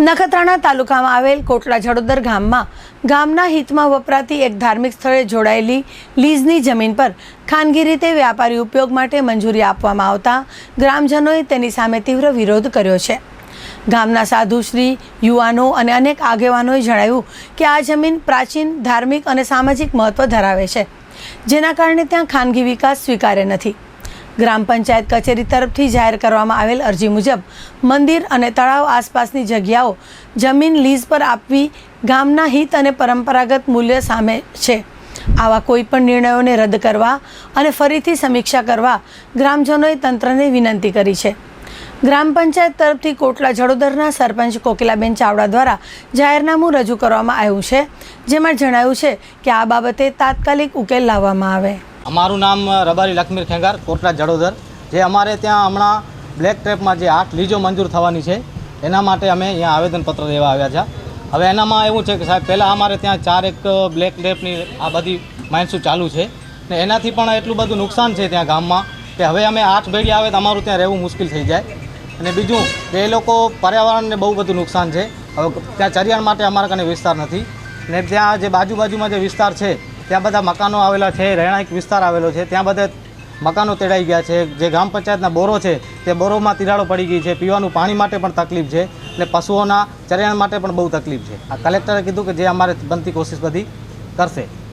નખત્રાણા તાલુકામાં આવેલ કોટલા જડોદર ગામમાં ગામના હિતમાં વપરાતી એક ધાર્મિક સ્થળે જોડાયેલી લીઝની જમીન પર ખાનગી રીતે વ્યાપારી ઉપયોગ માટે મંજૂરી આપવામાં આવતા ગ્રામજનોએ તેની સામે તીવ્ર વિરોધ કર્યો છે. ગામના સાધુશ્રી યુવાનો અને અનેક આગેવાનોએ જણાવ્યું કે આ જમીન પ્રાચીન, ધાર્મિક અને સામાજિક મહત્વ ધરાવે છે, જેના કારણે ત્યાં ખાનગી વિકાસ સ્વીકાર્ય નથી. ગ્રામ પંચાયત કચેરી તરફથી જાહેર કરવામાં આવેલ અરજી મુજબ મંદિર અને તળાવ આસપાસની જગ્યાઓ જમીન લીઝ પર આપવી ગામના હિત અને પરંપરાગત મૂલ્ય સામે છે. આવા કોઈપણ નિર્ણયોને રદ કરવા અને ફરીથી સમીક્ષા કરવા ગ્રામજનોએ તંત્રને વિનંતી કરી છે. ગ્રામ પંચાયત તરફથી કોટલા જડોદરના સરપંચ કોકિલાબેન ચાવડા દ્વારા જાહેરનામું રજૂ કરવામાં આવ્યું છે, જેમાં જણાવ્યું છે કે આ બાબતે તાત્કાલિક ઉકેલ લાવવામાં આવે. અમારું નામ રબારી લક્ષ્મીર ખેંગાર કોટડા જડોદર. જે અમારે ત્યાં હમણાં બ્લેક ટ્રેપમાં જે આઠ લીજો મંજૂર થવાની છે, એના માટે અમે અહીંયા આવેદનપત્ર દેવા આવ્યા છે. હવે એનામાં એવું છે કે સાહેબ, પહેલાં અમારે ત્યાં ચાર એક બ્લેક ટ્રેપની આ બધી માઇન્સુ ચાલુ છે. ને એનાથી પણ એટલું બધું નુકસાન છે ત્યાં ગામમાં કે હવે અમે આઠ ભેગી આવે તો અમારું ત્યાં રહેવું મુશ્કેલ થઈ જાય. અને બીજું, કે એ લોકો પર્યાવરણને બહુ બધું નુકસાન છે. હવે ત્યાં ચરિયાણ માટે અમારા કને વિસ્તાર નથી. ને ત્યાં જે બાજુ બાજુમાં જે વિસ્તાર છે ત્યાં બધા મકાનો આવેલા છે, રહેણાંક વિસ્તાર આવેલો છે, ત્યાં બધા મકાનો તેડાઈ ગયા છે. જે ગ્રામ પંચાયતના બોરો છે, તે બોરોમાં તિરાડો પડી ગઈ છે. પીવાનું પાણી માટે પણ તકલીફ છે અને પશુઓના ચરિયાણ માટે પણ બહુ તકલીફ છે. આ કલેક્ટરે કીધું કે જે અમારે બનતી કોશિશ બધી કરશે.